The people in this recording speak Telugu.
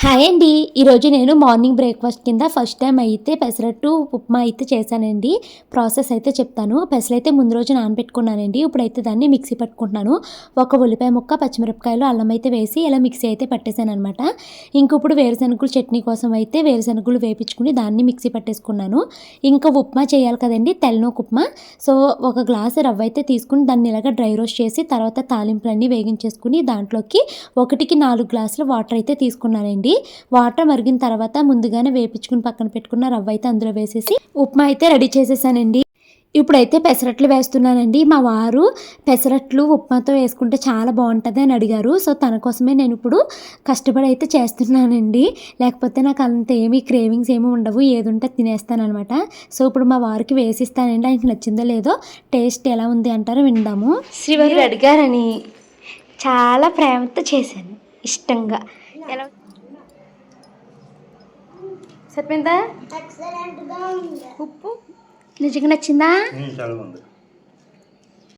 హాయ్ అండి. ఈరోజు నేను మార్నింగ్ బ్రేక్ఫాస్ట్ కింద ఫస్ట్ టైం అయితే పెసరట్టు ఉప్మా అయితే చేశానండి. ప్రాసెస్ అయితే చెప్తాను. పెసలు అయితే ముందు రోజు నానబెట్టుకున్నానండి. ఇప్పుడైతే దాన్ని మిక్సీ పట్టుకుంటున్నాను. ఒక ఉల్లిపాయ ముక్క పచ్చిమిరపకాయలు అల్లం అయితే వేసి ఇలా మిక్సీ అయితే పట్టేశాను అనమాట ఇంక ఇప్పుడు వేరుశనగలు చట్నీ కోసం అయితే వేరుశనగలు వేపించుకుని దాన్ని మిక్సీ పట్టేసుకున్నాను. ఇంకా ఉప్మా చేయాలి కదండి. తెల్లనోకు ఉప్మా. సో ఒక గ్లాసు రవ్వ అయితే తీసుకుని దాన్ని ఇలాగ డ్రై రోస్ట్ చేసి తర్వాత తాలింపులన్నీ వేగించేసుకుని దాంట్లోకి ఒకటికి నాలుగు గ్లాసులు వాటర్ అయితే తీసుకున్నానండి. వాటర్ మరిగిన తర్వాత ముందుగానే వేపించుకుని పక్కన పెట్టుకున్న రవ్వ అయితే అందులో వేసేసి ఉప్మా అయితే రెడీ చేసేసానండి. ఇప్పుడైతే పెసరట్లు వేస్తున్నానండి. మా వారు పెసరట్లు ఉప్మాతో వేసుకుంటే చాలా బాగుంటుంది అని అడిగారు. సో తన కోసమే నేను ఇప్పుడు కష్టపడి అయితే చేస్తున్నానండి. లేకపోతే నాకు అంత ఏమీ క్రేవింగ్స్ ఏమీ ఉండవు. ఏది ఉంటే తినేస్తాను అనమాట సో ఇప్పుడు మా వారికి వేసిస్తానండి. ఆయనకి నచ్చిందో లేదో టేస్ట్ ఎలా ఉంది అంటారో విందాము. శ్రీవారు అడిగారని చాలా ప్రేమతో చేశాను. ఇష్టంగా. ఎలా సరిపోయిందా? ఉప్పు? నిజంగా నచ్చిందా? చాలా బాగుంది.